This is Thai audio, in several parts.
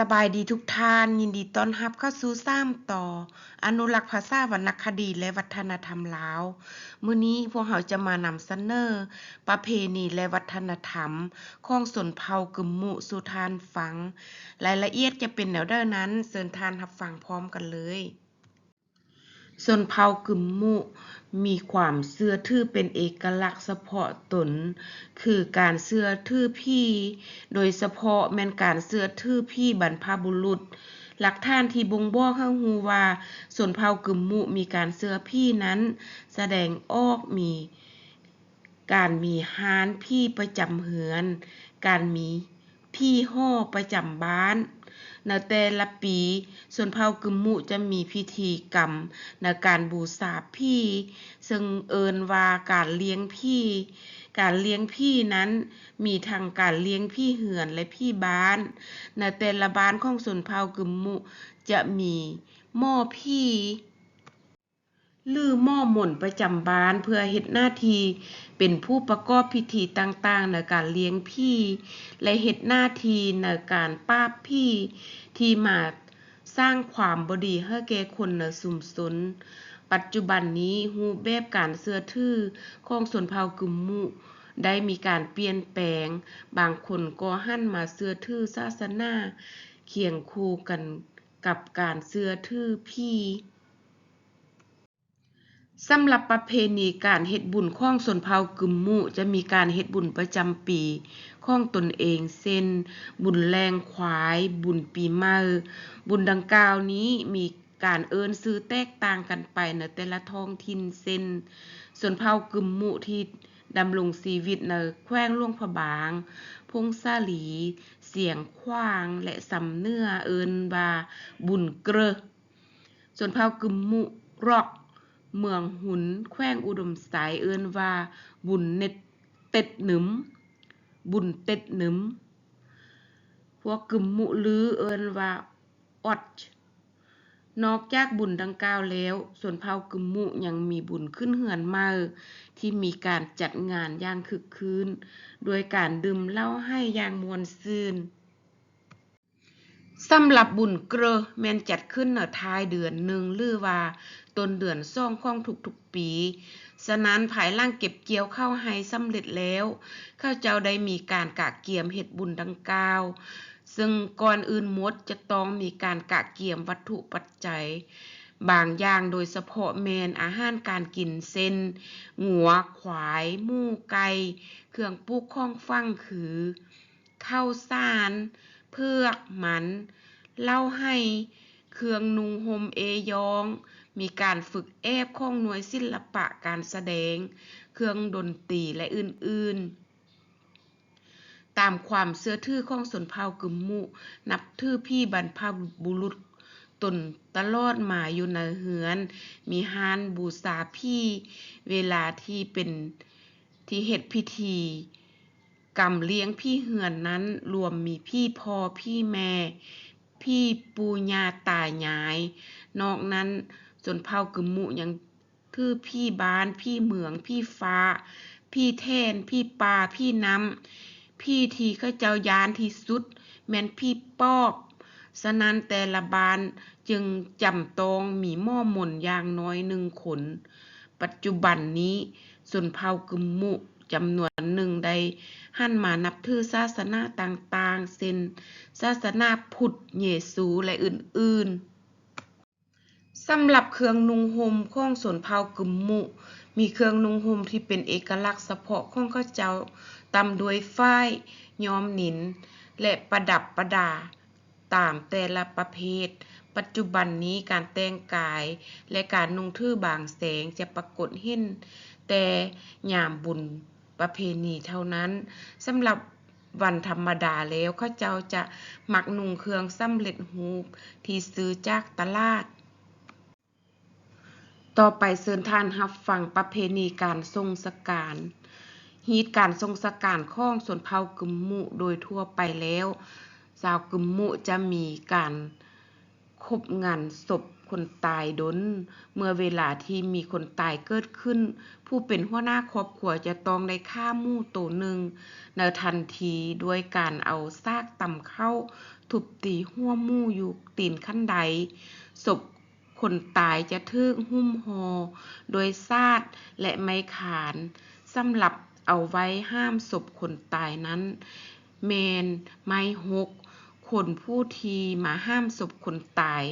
สบายดีทุกท่าน ยินดีต้อนรับเข้าสู่ซ้ำต่อ อนุรักษ์ภาษาวรรณคดีและวัฒนธรรมลาวมื้อนี้พวกเราจะมานำเสนอประเพณีและวัฒนธรรมของสนเผ่ากึมมุสุทานฟัง รายละเอียดจะเป็นแนวเดนั้นเชิญทานรับฟังพร้อมกันเลย ชนเผ่ากึมมุ มีความเชื่อถือเป็นเอกลักษณ์เฉพาะตน คือการเชื่อถือพี่ โดยเฉพาะแม่นการเชื่อถือพี่บรรพบุรุษ หลักฐานที่บ่งบอกให้รู้ว่าชนเผ่ากึมมุมีการเชื่อพี่นั้น แสดงออกมีการมีฮานพี่ประจำเฮือน การมีพี่ฮ้อประจำบ้าน ในแต่ละปีส่วนเผ่ากึมมุจะมีพิธีกรรมในการบูชาพี่ ซึ่งเอิ้นว่าการเลี้ยงพี่ การเลี้ยงพี่นั้นมีทางการเลี้ยงพี่เหือนและพี่บ้านในแต่ละบ้านของส่วนเผ่ากึมมุจะมีหม้อพี่ หรือหม้อหม่นประจำบ้านเพื่อเฮ็ดหน้าที่เป็นผู้ประกอบพิธีต่างๆ ในการเลี้ยงพี่ และเฮ็ดหน้าที่ในการปราพี่ที่มาสร้างความบดีให้แก่คนในชุมชนปัจจุบันนี้รูปแบบการเชื่อถือของชนเผ่ากึมมุได้มีการเปลี่ยนแปลง บางคนก็หันมาเชื่อถือศาสนาเคียงคู่กันกับการเชื่อถือผี สำหรับประเพณีการเฮ็ดบุญของชนเผ่ากึมมุจะมีการเฮ็ดบุญประจำปีของตนเอง เช่น บุญแลงควาย บุญปีใหม่ บุญดังกล่าวนี้มีการเอิ้นชื่อแตกต่างกันไปในแต่ละท้องถิ่น เช่นชนเผ่ากึมมุที่ดำรงชีวิตในแขวงหลวงพะบาง พงสาลี เสียงขว้าง และสำเนื้อเอิ้นว่าบุญเกรอชนเผ่ากึมมุรอก เมืองหุน แขวงอุดมไสยเอิ้นว่า บุญเน็ดเต็ดหนึม บุญเต็ดหนึม พวกกึมมุลือเอิ้นว่าออดนอกจากบุญดังกล่าวแล้วชนเผ่ากึมมุยังมีบุญขึ้นเรือนม่ที่มีการจัดงานอย่างคึกคืนโดยการดื่มเหล้าไห้อย่างมวนซื่นสำหรับบุญเกรอแมนจัดขึ้นในท้ายเดือนหนึ่งหรือว่า ต้นเดือนสองของทุกๆปี ฉะนั้นภายหลังเก็บเกี่ยวข้าวไห้สำเร็จแล้วเขาเจ้าได้มีการกะเกียมเฮ็ดบุญดังกล่าว ซึ่งก่อนอื่นมดจะต้องมีการกะเกียมวัตถุปัจจัย บางอย่างโดยเฉพาะแมนอาหารการกินเช่นงัวควายมูไก่เครื่องปลูกของฟังคือข้าวสารเผือกหมันเล้าไห้เครื่องนุ่งห่มเอยอง มีการฝึกแอบข้องหน่วยศิลปะการแสดง เครื่องดนตรีและอื่นๆ ตามความเชื่อถือของชนเผ่ากึมมุ นับถือพี่บรรพบุรุษตนตลอดมาอยู่ในเรือน มีฮานบูชาพี่ เวลาที่เป็นที่เฮ็ดพิธีกรรมเลี้ยงพี่เรือนนั้นรวมมีพี่พ่อพี่แม่ พี่ปู่ย่าตายาย นอกนั้น ชนเผ่ากึมมุยังถือพี่บ้าน พี่เมือง พี่ฟ้า พี่แท่นพี่ป่าพี่น้ำ พี่ที่เขาเจ้ายานที่สุด แม่นพี่ปอบฉะนั้นแต่ละบ้านจึงจำตองมีหม้อหม่นอย่างน้อยหนึ่งคนปัจจุบันนี้ชนเผ่ากึมมุจำนวนหนึ่งได้หันมานับถือศาสนาต่างๆเช่นศาสนาพุทธเยซูและอื่นๆ สำหรับเครื่องนุ่งห่มของชนเผ่ากึมมุ มีเครื่องนุ่งห่มที่เป็นเอกลักษณ์เฉพาะของเขาเจ้าตำด้วยฝ้ายย้อมหนิน และประดับประดา ตามแต่ละประเภท ปัจจุบันนี้การแต่งกาย และการนุ่งถือบางแสงจะปรากฏเห็นแต่ยามบุญประเพณีเท่านั้นสำหรับวันธรรมดาแล้วเขาเจ้าจะหมักนุ่งเครื่องสำเร็จรูปที่ซื้อจากตลาด ต่อไปเชิญท่านรับฟังประเพณีการทรงสการฮีตการทรงสการข้องชนเผากึมมุโดยทั่วไปแล้วชาวกึมมุจะมีการคบงานศพคนตายดน เมื่อเวลาที่มีคนตายเกิดขึ้น ผู้เป็นหัวหน้าครอบครัวจะต้องได้ฆ่ามู่โตหนึ่งในทันทีด้วยการเอาซากต่ำเข้า ทุบตีหัวมู่อยู่ตีนขั้นใดศพ คนตายจะทึกหุ้มหอโดยซาดและไม้ขานสำหรับเอาไว้ห้ามศพคนตายนั้น เมน ไม้หกคนผู้ทีมาห้ามศพคนตาย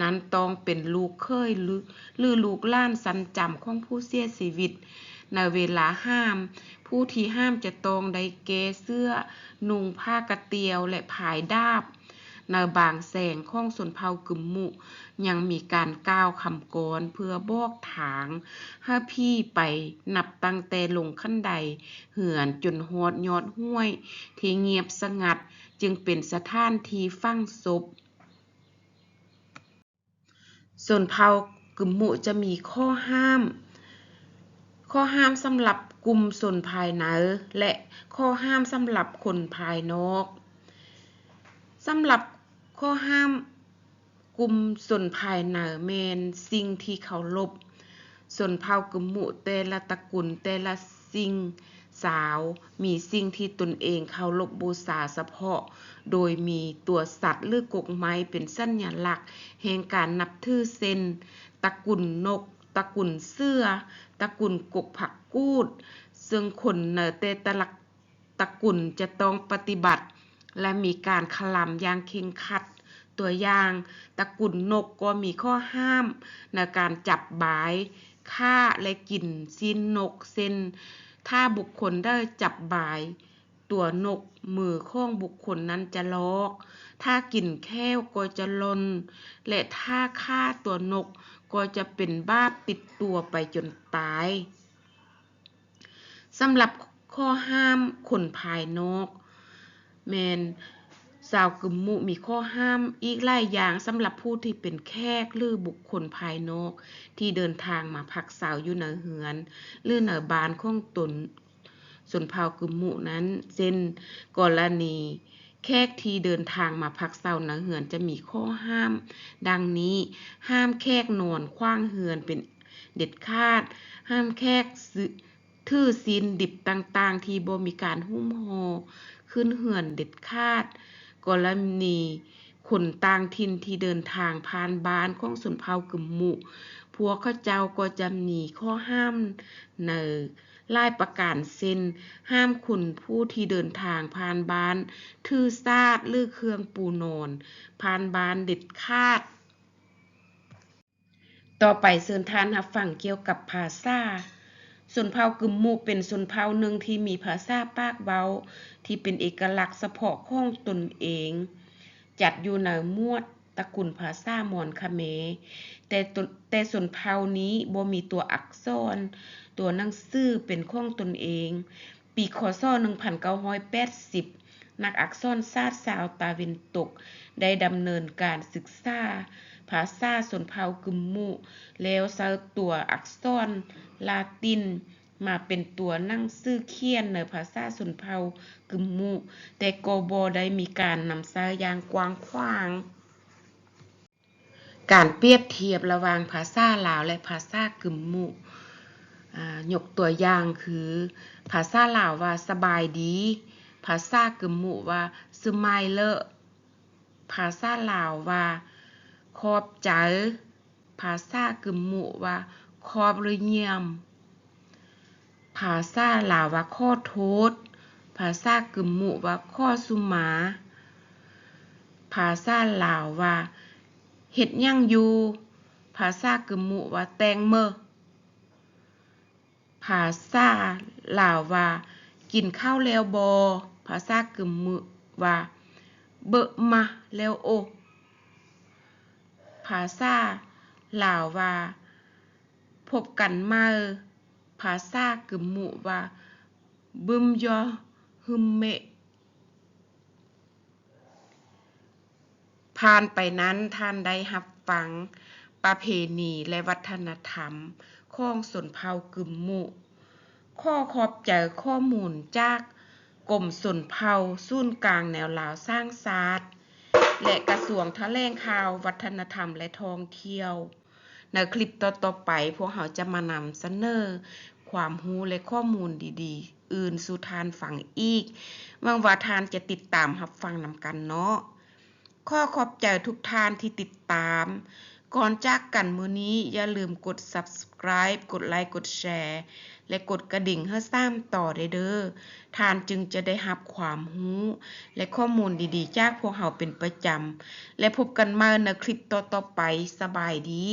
นั้นต้องเป็นลูกเคยหรือหรือลูกล้านสันจำของผู้เสียชีวิต ในเวลาห้าม ผู้ที่ห้ามจะต้องได้แก้เสื้อ นุ่งผ้ากระเตียวและผายดาบ ในบางแสงของสนเผากึมมุ ยังมีการก้าวคำกรเพื่อบอกถางให้พี่ไปนับตั้งแต่ลงขั้นใด เหือนจนฮอดยอดห้วย ที่เงียบสงัดจึงเป็นสถานที่ฟังศพส่วนเผากึมมุจะมีข้อห้าม ข้อห้ามสำหรับกลุ่มส่วนภายในและข้อห้ามสำหรับคนภายนอกสำหรับ ข้อห้ามกลุ่มส่วนภายในแมนสิ่งที่เขาลบ ส่วนเผ่ากึมมุแต่ละตระกูลแต่ละสิ่งสาวมีสิ่งที่ตนเองเคารพบูชาเฉพาะ โดยมีตัวสัตว์หรือกกไม้เป็นสัญลักษณ์แห่งการนับถือเส้นตระกุลนกตระกุลเสื้อตระกุลกกผักกูด ซึ่งคนในแต่แต่ละตระกุลจะต้องปฏิบัติ และมีการคลำอย่างเคร่งครัด ตัวอย่างตระกุลนกก็มีข้อห้าม ในการจับบายฆ่าและกินสิ้นนกเส้น ถ้าบุคคลได้จับบาย ตัวนกมือของบุคคลนั้นจะลอก ถ้ากินแค้วก็จะลน และถ้าฆ่าตัวนกก็จะเป็นบ้าปิดตัวไปจนตายสำหรับข้อห้ามคนภายนอก แมนสาวกึมมุมีข้อห้ามอีกหลายอย่างสำหรับผู้ที่เป็นแขกหรือบุคคลภายนอก ที่เดินทางมาพักสาวอยู่เหนือเหือน หรือเหนือบานของตนส่วนเผากึมมุนั้นเช่นกรณีแขกที่เดินทางมาพักเซาเหนือเหือนจะมีข้อห้าม ดังนี้ห้ามแขกนอนคว้างเหือนเป็นเด็ดขาด ห้ามแขกซื้อ ถือศีลดิบต่างๆ ที่บ่มีการหุ้มห่อขึ้นเหือนเด็ดขาด กรณีคนต่างถิ่นที่เดินทางผ่านบ้านของชนเผ่ากึมมุ พวกเขาเจ้าก็จะมีข้อห้ามในหลายประการเช่นห้ามคุณผู้ที่เดินทางผ่านบ้านถือซาดหรือเครื่องปูนอนผ่านบ้านเด็ดขาด ต่อไปเชิญทานรับฟังเกี่ยวกับภาษา ชนเผ่ากึมมุเป็นชนเผ่าหนึ่งที่มีภาษาปากเว้า ที่เป็นเอกลักษณ์เฉพาะของตนเอง จัดอยู่ในหมวดตระกูลภาษามอญคาเม แต่ตแต่ชนเผ่านี้บ่มีตัวอักษร ตัวหนังสือเป็นของตนเอง ปีคศ1980นักอักษรศาสตร์ชาวตาเวนตก ได้ดำเนินการศึกษา ภาษาชนเผ่ากึมมุ แล้วใช้ตัวอักษรลาตินมาเป็นตัวนั่งสือเขียนในภาษาชนเผ่ากึมมุ แต่โก็บ่ได้มีการนำใช้อย่างกว้างขวางการเปรียบเทียบระหว่างภาษาลาวและภาษากึมมุยกตัวอย่างคือ ภาษาลาวว่าสบายดี ภาษากึมมุว่าสมายเลอะภาษาลาวว่า ขอบใจ ภาษากึมหมุว่า ขอบหรือเยี่ยม ภาษาลาวว่าขอโทษ ภาษากึมหมุว่าขอสุมา ภาษาลาวว่าเฮ็ดหยังอยู่ ภาษากึมหมุว่าแตงเมอภาษาลาวว่า กินข้าวแล้วบ่ภาษากึมมุว่า เบอะมาแล้วโอ ภาษาลาวว่าพบกันมาภาษากึมมุว่าบึมยอฮึมเมผ่านไปนั้นท่านได้รับฟังประเพณีและวัฒนธรรมของชนเผ่ากึมมุข้อขอบใจข้อมูลจากกรมชนเผ่าศูนย์กลางแนวลาวสร้างชาสติ และกระทรวงแถลงข่าว วัฒนธรรมและท่องเที่ยวในคลิปต่อๆไป พวกเราจะมานำเสนอ ความรู้และข้อมูลดีๆ อื่นสู่ทานฟังอีกหวังว่าทานจะติดตามรับฟังนำกันเนาะ ข้อขอบใจทุกทานที่ติดตาม ก่อนจากกันมื้อนี้อย่าลืมกด Subscribe กดไลค์กดแชร์ และกดกระดิ่งเพื่อสร้างต่อได้เด้อท่านจึงจะได้รับความรู้ และข้อมูลดีๆ จากพวกเราเป็นประจำ และพบกันใหม่ในคลิปต่อๆไปสบายดี